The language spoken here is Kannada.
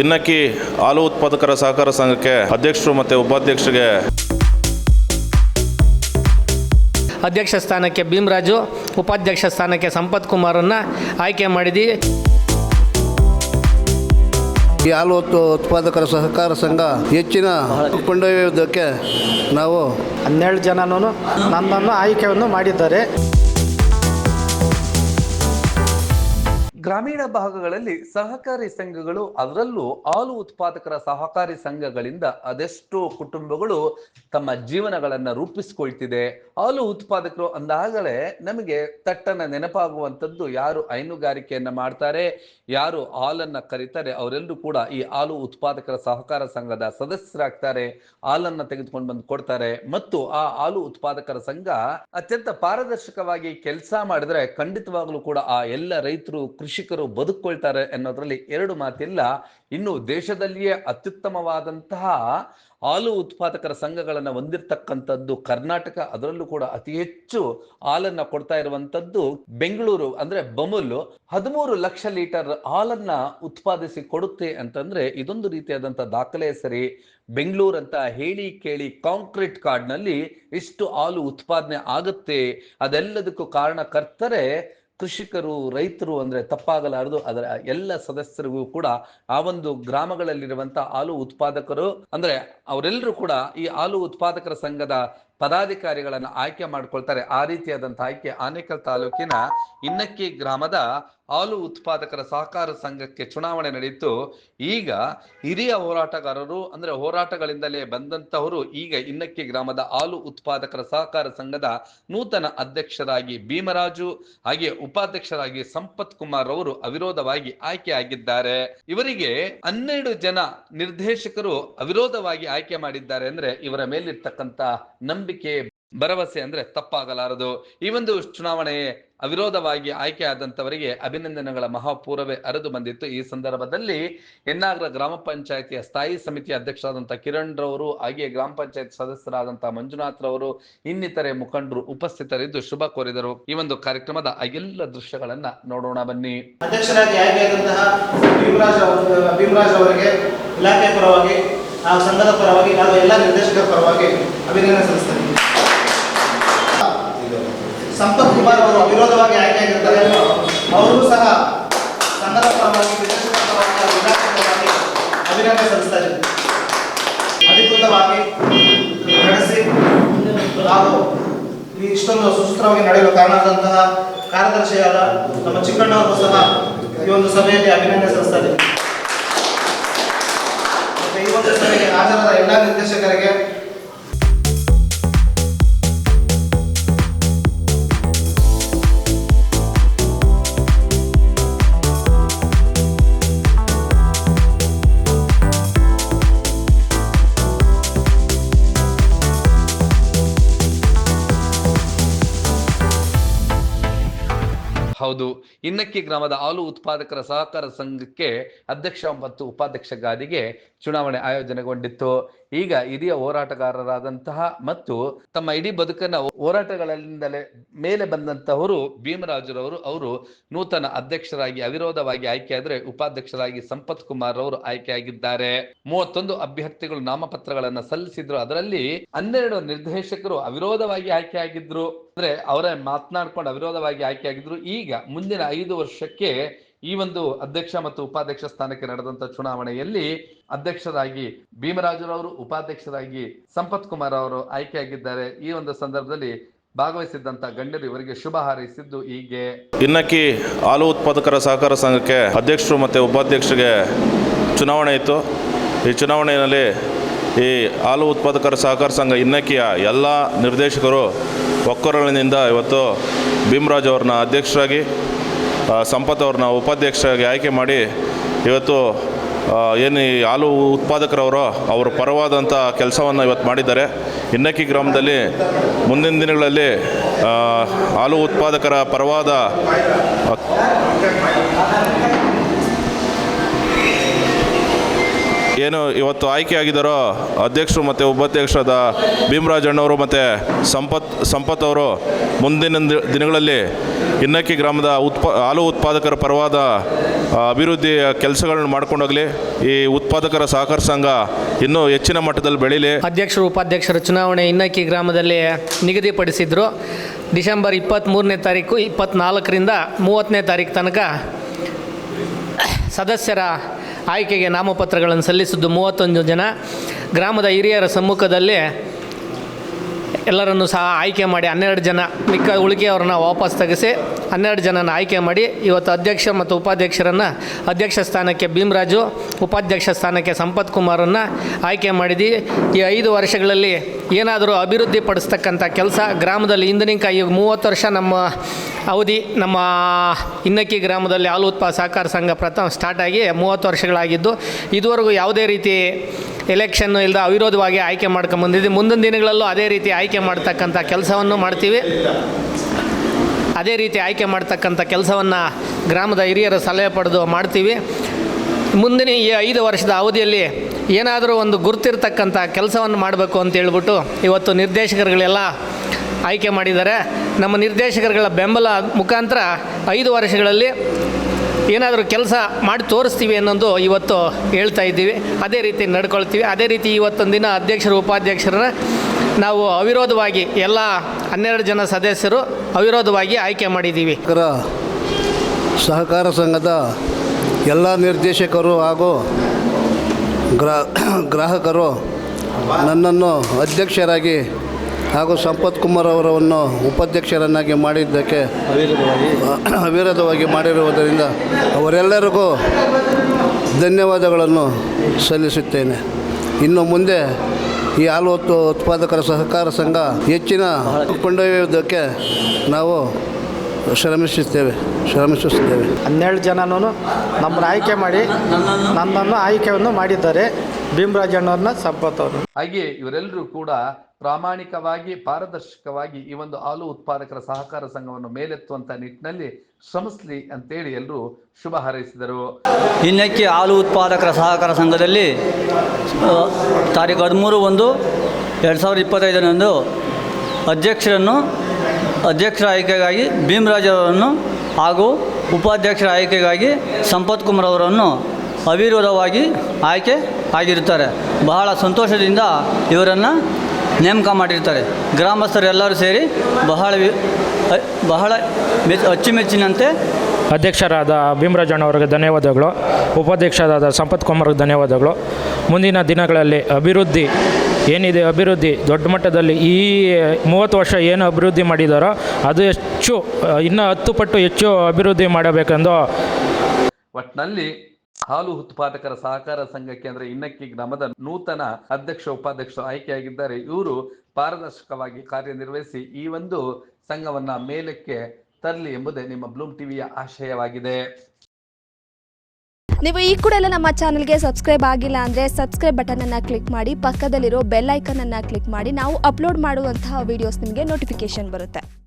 ಇನ್ನಕ್ಕಿ ಹಾಲು ಉತ್ಪಾದಕರ ಸಹಕಾರ ಸಂಘಕ್ಕೆ ಅಧ್ಯಕ್ಷರು ಮತ್ತು ಉಪಾಧ್ಯಕ್ಷರಿಗೆ ಅಧ್ಯಕ್ಷ ಸ್ಥಾನಕ್ಕೆ ಭೀಮರಾಜು ಉಪಾಧ್ಯಕ್ಷ ಸ್ಥಾನಕ್ಕೆ ಸಂಪತ್ ಕುಮಾರನ್ನು ಆಯ್ಕೆ ಮಾಡಿದಿ. ಈ ಹಾಲು ಉತ್ಪಾದಕರ ಸಹಕಾರ ಸಂಘ ಹೆಚ್ಚಿನ ಕೊಂಡೊಯ್ಯುವುದಕ್ಕೆ ನಾವು ಹನ್ನೆರಡು ಜನನೂ ನನ್ನನ್ನು ಆಯ್ಕೆಯನ್ನು ಮಾಡಿದ್ದಾರೆ. ಗ್ರಾಮೀಣ ಭಾಗಗಳಲ್ಲಿ ಸಹಕಾರಿ ಸಂಘಗಳು, ಅದರಲ್ಲೂ ಹಾಲು ಉತ್ಪಾದಕರ ಸಹಕಾರಿ ಸಂಘಗಳಿಂದ ಅದೆಷ್ಟೋ ಕುಟುಂಬಗಳು ತಮ್ಮ ಜೀವನಗಳನ್ನ ರೂಪಿಸ್ಕೊಳ್ತಿದೆ. ಹಾಲು ಉತ್ಪಾದಕರು ಅಂದಾಗಲೇ ನಮಗೆ ತಟ್ಟನ ನೆನಪಾಗುವಂಥದ್ದು ಯಾರು ಹೈನುಗಾರಿಕೆಯನ್ನ ಮಾಡ್ತಾರೆ, ಯಾರು ಹಾಲನ್ನ ಕರೀತಾರೆ, ಅವರೆಲ್ಲರೂ ಕೂಡ ಈ ಹಾಲು ಉತ್ಪಾದಕರ ಸಹಕಾರ ಸಂಘದ ಸದಸ್ಯರಾಗ್ತಾರೆ, ಹಾಲನ್ನ ತೆಗೆದುಕೊಂಡು ಬಂದು ಕೊಡ್ತಾರೆ. ಮತ್ತು ಆ ಹಾಲು ಉತ್ಪಾದಕರ ಸಂಘ ಅತ್ಯಂತ ಪಾರದರ್ಶಕವಾಗಿ ಕೆಲಸ ಮಾಡಿದ್ರೆ ಖಂಡಿತವಾಗ್ಲೂ ಕೂಡ ಆ ಎಲ್ಲ ರೈತರು ಕೃಷಿಕರು ಬದುಕೊಳ್ತಾರೆ ಅನ್ನೋದ್ರಲ್ಲಿ ಎರಡು ಮಾತಿಲ್ಲ. ಇನ್ನು ದೇಶದಲ್ಲಿಯೇ ಅತ್ಯುತ್ತಮವಾದಂತಹ ಹಾಲು ಉತ್ಪಾದಕರ ಸಂಘಗಳನ್ನ ಹೊಂದಿರತಕ್ಕಂಥದ್ದು ಕರ್ನಾಟಕ, ಅದರಲ್ಲೂ ಕೂಡ ಅತಿ ಹೆಚ್ಚು ಹಾಲನ್ನ ಕೊಡ್ತಾ ಇರುವಂತದ್ದು ಬೆಂಗಳೂರು, ಅಂದ್ರೆ ಬಮುಲ್. ಹದಿಮೂರು ಲಕ್ಷ ಲೀಟರ್ ಹಾಲನ್ನ ಉತ್ಪಾದಿಸಿ ಕೊಡುತ್ತೆ ಅಂತಂದ್ರೆ ಇದೊಂದು ರೀತಿಯಾದಂಥ ದಾಖಲೆ ಸರಿ. ಬೆಂಗಳೂರು ಅಂತ ಹೇಳಿ ಕೇಳಿ ಕಾಂಕ್ರೀಟ್ ಕಾರ್ಡ್ನಲ್ಲಿ ಇಷ್ಟು ಹಾಲು ಉತ್ಪಾದನೆ ಆಗುತ್ತೆ. ಅದೆಲ್ಲದಕ್ಕೂ ಕಾರಣಕರ್ತರೆ ಕೃಷಿಕರು ರೈತರು ಅಂದ್ರೆ ತಪ್ಪಾಗಲಾರದು. ಅದರ ಎಲ್ಲ ಸದಸ್ಯರಿಗೂ ಕೂಡ ಆ ಒಂದು ಗ್ರಾಮಗಳಲ್ಲಿರುವಂತಹ ಹಾಲು ಉತ್ಪಾದಕರು ಅಂದ್ರೆ ಅವರೆಲ್ಲರೂ ಕೂಡ ಈ ಹಾಲು ಉತ್ಪಾದಕರ ಸಂಘದ ಪದಾಧಿಕಾರಿಗಳನ್ನು ಆಯ್ಕೆ ಮಾಡ್ಕೊಳ್ತಾರೆ. ಆ ರೀತಿಯಾದಂಥ ಆಯ್ಕೆ ಆನೇಕಲ್ ತಾಲೂಕಿನ ಇನ್ನಕ್ಕಿ ಗ್ರಾಮದ ಹಾಲು ಉತ್ಪಾದಕರ ಸಹಕಾರ ಸಂಘಕ್ಕೆ ಚುನಾವಣೆ ನಡೆಯಿತು. ಈಗ ಹಿರಿಯ ಹೋರಾಟಗಾರರು ಅಂದ್ರೆ ಹೋರಾಟಗಳಿಂದಲೇ ಬಂದಂತಹವರು ಈಗ ಇನ್ನಕ್ಕಿ ಗ್ರಾಮದ ಹಾಲು ಉತ್ಪಾದಕರ ಸಹಕಾರ ಸಂಘದ ನೂತನ ಅಧ್ಯಕ್ಷರಾಗಿ ಭೀಮರಾಜು, ಹಾಗೆ ಉಪಾಧ್ಯಕ್ಷರಾಗಿ ಸಂಪತ್ ಕುಮಾರ್ ಅವರು ಅವಿರೋಧವಾಗಿ ಆಯ್ಕೆಯಾಗಿದ್ದಾರೆ ಇವರಿಗೆ ಹನ್ನೆರಡು ಜನ ನಿರ್ದೇಶಕರು ಅವಿರೋಧವಾಗಿ ಆಯ್ಕೆ ಮಾಡಿದ್ದಾರೆ ಅಂದ್ರೆ ಇವರ ಮೇಲಿರ್ತಕ್ಕಂತ ನಂಬಿಕೆ, ಭರವಸೆ ಅಂದ್ರೆ ತಪ್ಪಾಗಲಾರದು. ಈ ಒಂದು ಚುನಾವಣೆ ಅವಿರೋಧವಾಗಿ ಆಯ್ಕೆ ಆದಂತವರಿಗೆ ಅಭಿನಂದನೆಗಳ ಮಹಾಪೂರವೇ ಹರಿದು ಬಂದಿತ್ತು. ಈ ಸಂದರ್ಭದಲ್ಲಿ ಎನ್ನಾಗ್ರ ಗ್ರಾಮ ಪಂಚಾಯತಿಯ ಸ್ಥಾಯಿ ಸಮಿತಿ ಅಧ್ಯಕ್ಷರಾದಂತಹ ಕಿರಣ್ ರವರು ಹಾಗೆ ಗ್ರಾಮ ಪಂಚಾಯತ್ ಸದಸ್ಯರಾದಂತಹ ಮಂಜುನಾಥ್ ರವರು ಇನ್ನಿತರೆ ಮುಖಂಡರು ಉಪಸ್ಥಿತರಿದ್ದು ಶುಭ ಕೋರಿದರು. ಈ ಒಂದು ಕಾರ್ಯಕ್ರಮದ ಎಲ್ಲ ದೃಶ್ಯಗಳನ್ನ ನೋಡೋಣ ಬನ್ನಿ. ಅಧ್ಯಕ್ಷರಾಗಿ ಆಯ್ಕೆಯಾದಂತಹ ಭೀಮರಾಜ್ ಅವರಿಗೆ ಇಲಾಖೆ ಪರವಾಗಿ ಹಾಗೂ ಸಂಘದ ಪರವಾಗಿ ಹಾಗೂ ಎಲ್ಲ ನಿರ್ದೇಶಕರ ಪರವಾಗಿ ಅಭಿನಂದನೆ ಸಲ್ಲಿಸ್ತೇನೆ. ಸಂಪತ್ ಕುಮಾರ್ ಅವರು ಅವಿರೋಧವಾಗಿ ಆಯ್ಕೆಯಾಗಿರ್ತಾರೆ ಅವರು ಸಹ ಸಂಘದ ಪರವಾಗಿ, ನಿರ್ದೇಶಕರ ಅಭಿನಂದನೆ ಸಲ್ಲಿಸ್ತಾರೆ ಅಧಿಕೃತವಾಗಿ ನಡೆಸಿ ಹಾಗೂ ಇಷ್ಟೊಂದು ಸುಸೂತ್ರವಾಗಿ ನಡೆಯಲು ಕಾರಣವಾದಂತಹ ಕಾರ್ಯದರ್ಶಿಯಾದ ನಮ್ಮ ಚಿಕ್ಕಣ್ಣವರು ಸಹ ಈ ಒಂದು ಸಭೆಯಲ್ಲಿ ಅಭಿನಂದನೆ ಸಲ್ಲಿಸ್ತಾ ಒಂದು ಸಭೆಗೆ ಎಲ್ಲ ನಿರ್ದೇಶಕರಿಗೆ ಹೌದು. ಇನ್ನಕ್ಕಿ ಗ್ರಾಮದ ಹಾಲು ಉತ್ಪಾದಕರ ಸಹಕಾರ ಸಂಘಕ್ಕೆ ಅಧ್ಯಕ್ಷ ಮತ್ತು ಉಪಾಧ್ಯಕ್ಷ ಗಾದಿಗೆ ಚುನಾವಣೆ ಆಯೋಜನೆಗೊಂಡಿತ್ತು. ಈಗ ಹಿರಿಯ ಹೋರಾಟಗಾರರಾದಂತಹ ಮತ್ತು ತಮ್ಮ ಇಡೀ ಬದುಕನ್ನ ಹೋರಾಟಗಳಿಂದಲೇ ಮೇಲೆ ಬಂದಂತಹವರು ಭೀಮರಾಜುರವರು. ಅವರು ನೂತನ ಅಧ್ಯಕ್ಷರಾಗಿ, ಅವಿರೋಧವಾಗಿ ಆಯ್ಕೆಯಾದ್ರೆ ಉಪಾಧ್ಯಕ್ಷರಾಗಿ ಸಂಪತ್ ಕುಮಾರ್ ಅವರು ಆಯ್ಕೆಯಾಗಿದ್ದಾರೆ ಮೂವತ್ತೊಂದು ಅಭ್ಯರ್ಥಿಗಳು ನಾಮಪತ್ರಗಳನ್ನ ಸಲ್ಲಿಸಿದ್ರು. ಅದರಲ್ಲಿ ಹನ್ನೆರಡು ನಿರ್ದೇಶಕರು ಅವಿರೋಧವಾಗಿ ಆಯ್ಕೆಯಾಗಿದ್ರು ಅಂದ್ರೆ ಅವರೇ ಮಾತನಾಡ್ಕೊಂಡು ಅವಿರೋಧವಾಗಿ ಆಯ್ಕೆಯಾಗಿದ್ರು ಈಗ ಮುಂದಿನ ಐದು ವರ್ಷಕ್ಕೆ ಈ ಒಂದು ಅಧ್ಯಕ್ಷ ಮತ್ತು ಉಪಾಧ್ಯಕ್ಷ ಸ್ಥಾನಕ್ಕೆ ನಡೆದಂತ ಚುನಾವಣೆಯಲ್ಲಿ ಅಧ್ಯಕ್ಷರಾಗಿ ಭೀಮರಾಜರವರು, ಉಪಾಧ್ಯಕ್ಷರಾಗಿ ಸಂಪತ್ ಕುಮಾರ್ ಅವರು ಆಯ್ಕೆಯಾಗಿದ್ದಾರೆ. ಈ ಒಂದು ಸಂದರ್ಭದಲ್ಲಿ ಭಾಗವಹಿಸಿದ್ದಂತ ಗಣ್ಯರು ಇವರಿಗೆ ಶುಭ ಹಾರೈಸಿದ್ದು ಹೀಗೆ. ಇನ್ನಕ್ಕಿ ಹಾಲು ಉತ್ಪಾದಕರ ಸಹಕಾರ ಸಂಘಕ್ಕೆ ಅಧ್ಯಕ್ಷರು ಮತ್ತು ಉಪಾಧ್ಯಕ್ಷರಿಗೆ ಚುನಾವಣೆ ಇತ್ತು. ಈ ಚುನಾವಣೆಯಲ್ಲಿ ಈ ಹಾಲು ಉತ್ಪಾದಕರ ಸಹಕಾರ ಸಂಘ ಇನ್ನಕ್ಕಿಯ ಎಲ್ಲ ನಿರ್ದೇಶಕರು ಒಕ್ಕೊರಳಿನಿಂದ ಇವತ್ತು ಭೀಮರಾಜ್ ಅವ್ರನ್ನ ಅಧ್ಯಕ್ಷರಾಗಿ ಸಂಪತ್ ಅವ್ರನ್ನ ಉಪಾಧ್ಯಕ್ಷರಾಗಿ ಆಯ್ಕೆ ಮಾಡಿ ಇವತ್ತು ಏನು ಈ ಹಾಲು ಉತ್ಪಾದಕರವರು ಅವರ ಪರವಾದಂಥ ಕೆಲಸವನ್ನು ಇವತ್ತು ಮಾಡಿದ್ದಾರೆ. ಇನ್ನಕ್ಕಿ ಗ್ರಾಮದಲ್ಲಿ ಮುಂದಿನ ದಿನಗಳಲ್ಲಿ ಹಾಲು ಉತ್ಪಾದಕರ ಪರವಾದ ಏನು ಇವತ್ತು ಆಯ್ಕೆಯಾಗಿದ್ದಾರೋ ಅಧ್ಯಕ್ಷರು ಮತ್ತು ಉಪಾಧ್ಯಕ್ಷರಾದ ಭೀಮರಾಜ್ ಅಣ್ಣವರು ಮತ್ತು ಸಂಪತ್ ಸಂಪತ್ ಅವರು ಮುಂದಿನ ದಿನಗಳಲ್ಲಿ ಇನ್ನಕ್ಕಿ ಗ್ರಾಮದ ಉತ್ಪ, ಹಾಲು ಉತ್ಪಾದಕರ ಪರವಾದ ಅಭಿವೃದ್ಧಿ ಅಭಿವೃದ್ಧಿಯ ಕೆಲಸಗಳನ್ನು ಮಾಡ್ಕೊಂಡೋಗಲಿ ಈ ಉತ್ಪಾದಕರ ಸಹಕಾರ ಸಂಘ ಇನ್ನೂ ಹೆಚ್ಚಿನ ಮಟ್ಟದಲ್ಲಿ ಬೆಳೀಲಿ. ಅಧ್ಯಕ್ಷರು, ಉಪಾಧ್ಯಕ್ಷರ ಚುನಾವಣೆ ಇನ್ನಕ್ಕಿ ಗ್ರಾಮದಲ್ಲಿ ನಿಗದಿಪಡಿಸಿದ್ರು. ಡಿಸೆಂಬರ್ ಇಪ್ಪತ್ತ್ಮೂರನೇ ತಾರೀಕು ಇಪ್ಪತ್ತ್ನಾಲ್ಕರಿಂದ ಮೂವತ್ತನೇ ತಾರೀಕು ತನಕ ಸದಸ್ಯರ ಆಯ್ಕೆಗೆ ನಾಮಪತ್ರಗಳನ್ನು ಸಲ್ಲಿಸಿದ್ದು ಮೂವತ್ತೊಂದು ಜನ. ಗ್ರಾಮದ ಹಿರಿಯರ ಸಮ್ಮುಖದಲ್ಲಿ ಎಲ್ಲರನ್ನು ಸಹ ಆಯ್ಕೆ ಮಾಡಿ ಹನ್ನೆರಡು ಜನ ಮಿಕ್ಕ ಉಳಿಕೆಯವ್ರನ್ನ ವಾಪಸ್ ತೆಗೆಸಿ ಹನ್ನೆರಡು ಜನನ ಆಯ್ಕೆ ಮಾಡಿ ಇವತ್ತು ಅಧ್ಯಕ್ಷ ಮತ್ತು ಉಪಾಧ್ಯಕ್ಷರನ್ನು ಅಧ್ಯಕ್ಷ ಸ್ಥಾನಕ್ಕೆ ಭೀಮರಾಜು, ಉಪಾಧ್ಯಕ್ಷ ಸ್ಥಾನಕ್ಕೆ ಸಂಪತ್ ಕುಮಾರನ್ನು ಆಯ್ಕೆ ಮಾಡಿದ್ವಿ ಈ ಐದು ವರ್ಷಗಳಲ್ಲಿ ಏನಾದರೂ ಅಭಿವೃದ್ಧಿ ಪಡಿಸ್ತಕ್ಕಂಥ ಕೆಲಸ ಗ್ರಾಮದಲ್ಲಿ ಇಂದಿನಿಂದ ಈಗ ಮೂವತ್ತು ವರ್ಷ ನಮ್ಮ ಅವಧಿ, ನಮ್ಮ ಇನ್ನಕ್ಕಿ ಗ್ರಾಮದಲ್ಲಿ ಹಾಲು ಉತ್ಪಾದ ಸಹಕಾರ ಸಂಘ ಪ್ರಥಮ ಸ್ಟಾರ್ಟ್ ಆಗಿ ಮೂವತ್ತು ವರ್ಷಗಳಾಗಿದ್ದು, ಇದುವರೆಗೂ ಯಾವುದೇ ರೀತಿ ಎಲೆಕ್ಷನ್ನು ಇಲ್ಲದ ಅವಿರೋಧವಾಗಿ ಆಯ್ಕೆ ಮಾಡ್ಕೊಂಬಂದಿದ್ದೀವಿ ಮುಂದಿನ ದಿನಗಳಲ್ಲೂ ಅದೇ ರೀತಿ ಆಯ್ಕೆ ಮಾಡ್ತಕ್ಕಂಥ ಕೆಲಸವನ್ನು ಮಾಡ್ತೀವಿ. ಅದೇ ರೀತಿ ಆಯ್ಕೆ ಮಾಡ್ತಕ್ಕಂಥ ಕೆಲಸವನ್ನು ಗ್ರಾಮದ ಹಿರಿಯರ ಸಲಹೆ ಪಡೆದು ಮಾಡ್ತೀವಿ. ಮುಂದಿನ ಈ ಐದು ವರ್ಷದ ಅವಧಿಯಲ್ಲಿ ಏನಾದರೂ ಒಂದು ಗುರ್ತಿರ್ತಕ್ಕಂಥ ಕೆಲಸವನ್ನು ಮಾಡಬೇಕು ಅಂತ ಹೇಳ್ಬಿಟ್ಟು ಇವತ್ತು ನಿರ್ದೇಶಕರುಗಳೆಲ್ಲ ಆಯ್ಕೆ ಮಾಡಿದ್ದಾರೆ. ನಮ್ಮ ನಿರ್ದೇಶಕರುಗಳ ಬೆಂಬಲ ಮುಖಾಂತರ ಐದು ವರ್ಷಗಳಲ್ಲಿ ಏನಾದರೂ ಕೆಲಸ ಮಾಡಿ ತೋರಿಸ್ತೀವಿ ಅನ್ನೋದು ಇವತ್ತು ಹೇಳ್ತಾ ಇದ್ದೀವಿ. ಅದೇ ರೀತಿ ನಡ್ಕೊಳ್ತೀವಿ. ಅದೇ ರೀತಿ ಇವತ್ತೊಂದು ದಿನ ಅಧ್ಯಕ್ಷರು, ಉಪಾಧ್ಯಕ್ಷರನ್ನ ನಾವು ಅವಿರೋಧವಾಗಿ ಎಲ್ಲ ಹನ್ನೆರಡು ಜನ ಸದಸ್ಯರು ಅವಿರೋಧವಾಗಿ ಆಯ್ಕೆ ಮಾಡಿದ್ದೀವಿ. ಕರ ಸಹಕಾರ ಸಂಘದ ಎಲ್ಲ ನಿರ್ದೇಶಕರು ಹಾಗೂ ಗ್ರಾ ಗ್ರಾಹಕರು ನನ್ನನ್ನು ಅಧ್ಯಕ್ಷರಾಗಿ ಹಾಗೂ ಸಂಪತ್ ಕುಮಾರ್ ಅವರನ್ನು ಉಪಾಧ್ಯಕ್ಷರನ್ನಾಗಿ ಮಾಡಿದ್ದಕ್ಕೆ ಅವಿರೋಧವಾಗಿ ಮಾಡಿರುವುದರಿಂದ ಅವರೆಲ್ಲರಿಗೂ ಧನ್ಯವಾದಗಳನ್ನು ಸಲ್ಲಿಸುತ್ತೇನೆ. ಇನ್ನು ಮುಂದೆ ಈ ಹಾಲು ಉತ್- ಉತ್ಪಾದಕರ ಸಹಕಾರ ಸಂಘ ಹೆಚ್ಚಿನ ಕೊಂಡೊಯ್ಯುವುದಕ್ಕೆ ನಾವು ಶ್ರಮಿಸುತ್ತೇವೆ ಶ್ರಮಿಸುತ್ತೇವೆ. ಹನ್ನೆರಡು ಜನನೂ ನಮ್ಮನ್ನು ಆಯ್ಕೆ ಮಾಡಿ, ನನ್ನನ್ನು ಆಯ್ಕೆಯನ್ನು ಮಾಡಿದ್ದಾರೆ. ಭೀಮರಾಜಣ್ಣವ್ರನ್ನ ಸಂಪತ್ ಹಾಗೆ ಹಾಗೆಯೇ ಇವರೆಲ್ಲರೂ ಕೂಡ ಪ್ರಾಮಾಣಿಕವಾಗಿ ಪಾರದರ್ಶಕವಾಗಿ ಈ ಒಂದು ಹಾಲು ಉತ್ಪಾದಕರ ಸಹಕಾರ ಸಂಘವನ್ನು ಮೇಲೆತ್ತುವಂತ ನಿಟ್ಟಿನಲ್ಲಿ ಶ್ರಮಿಸಲಿ ಅಂತೇಳಿ ಎಲ್ಲರೂ ಶುಭ ಹಾರೈಸಿದರು. ಇನ್ನಕ್ಕೆ ಹಾಲು ಉತ್ಪಾದಕರ ಸಹಕಾರ ಸಂಘದಲ್ಲಿ ತಾರೀಖು ತಾರೀಕು ಹದಿಮೂರು ಒಂದು ಎರಡು ಸಾವಿರದ ಇಪ್ಪತ್ತೈದರಂದು ಅಧ್ಯಕ್ಷರನ್ನು ಅಧ್ಯಕ್ಷರ ಆಯ್ಕೆಗಾಗಿ ಭೀಮರಾಜ್ ಅವರನ್ನು ಹಾಗೂ ಉಪಾಧ್ಯಕ್ಷರ ಆಯ್ಕೆಗಾಗಿ ಸಂಪತ್ ಕುಮಾರ್ ಅವರನ್ನು ಅವಿರೋಧವಾಗಿ ಆಯ್ಕೆ ಆಗಿರುತ್ತಾರೆ. ಬಹಳ ಸಂತೋಷದಿಂದ ಇವರನ್ನು ನೇಮಕ ಮಾಡಿರ್ತಾರೆ. ಗ್ರಾಮಸ್ಥರೆಲ್ಲರೂ ಸೇರಿ ಬಹಳ ವಿ- ಬಹಳ ಮೆಚ್ ಅಚ್ಚುಮೆಚ್ಚಿನಂತೆ ಅಧ್ಯಕ್ಷರಾದ ಭೀಮರಾಜಣ್ಣ ಅವರಿಗೆ ಧನ್ಯವಾದಗಳು. ಉಪಾಧ್ಯಕ್ಷರಾದ ಸಂಪತ್ ಕುಮಾರ್ಗೆ ಧನ್ಯವಾದಗಳು. ಮುಂದಿನ ದಿನಗಳಲ್ಲಿ ಅಭಿವೃದ್ಧಿ ಏನಿದೆ ಅಭಿವೃದ್ಧಿ ದೊಡ್ಡ ಮಟ್ಟದಲ್ಲಿ ಈ ಮೂವತ್ತು ವರ್ಷ ಏನು ಅಭಿವೃದ್ಧಿ ಮಾಡಿದಾರೋ ಅದು ಹೆಚ್ಚು ಇನ್ನೂ ಹತ್ತು ಪಟ್ಟು ಹೆಚ್ಚು ಅಭಿವೃದ್ಧಿ ಮಾಡಬೇಕೆಂದು ಒಟ್ನಲ್ಲಿ ಹಾಲು ಉತ್ಪಾದಕರ ಸಹಕಾರ ಸಂಘಕ್ಕೆ ಅಂದ್ರೆ ಇನ್ನಕ್ಕಿ ಗ್ರಾಮದ ನೂತನ ಅಧ್ಯಕ್ಷ, ಉಪಾಧ್ಯಕ್ಷ ಆಯ್ಕೆಯಾಗಿದ್ದಾರೆ. ಇವರು ಪಾರದರ್ಶಕವಾಗಿ ಕಾರ್ಯನಿರ್ವಹಿಸಿ ಈ ಒಂದು ಸಂಘವನ್ನ ಮೇಲಕ್ಕೆ ತರಲಿ ಎಂಬುದೇ ನಿಮ್ಮ ಬ್ಲೂಮ್ ಟಿವಿಯ ಆಶಯವಾಗಿದೆ. ನೀವು ಈ ಕೂಡ ಎಲ್ಲ ನಮ್ಮ ಚಾನಲ್ಗೆ ಸಬ್ಸ್ಕ್ರೈಬ್ ಆಗಿಲ್ಲ ಅಂದರೆ ಸಬ್ಸ್ಕ್ರೈಬ್ ಬಟನನ್ನು ಕ್ಲಿಕ್ ಮಾಡಿ, ಪಕ್ಕದಲ್ಲಿರೋ ಬೆಲ್ ಐಕನನ್ನು ಕ್ಲಿಕ್ ಮಾಡಿ, ನಾವು ಅಪ್ಲೋಡ್ ಮಾಡುವಂತಹ ವೀಡಿಯೋಸ್ ನಿಮಗೆ ನೋಟಿಫಿಕೇಶನ್ ಬರುತ್ತೆ.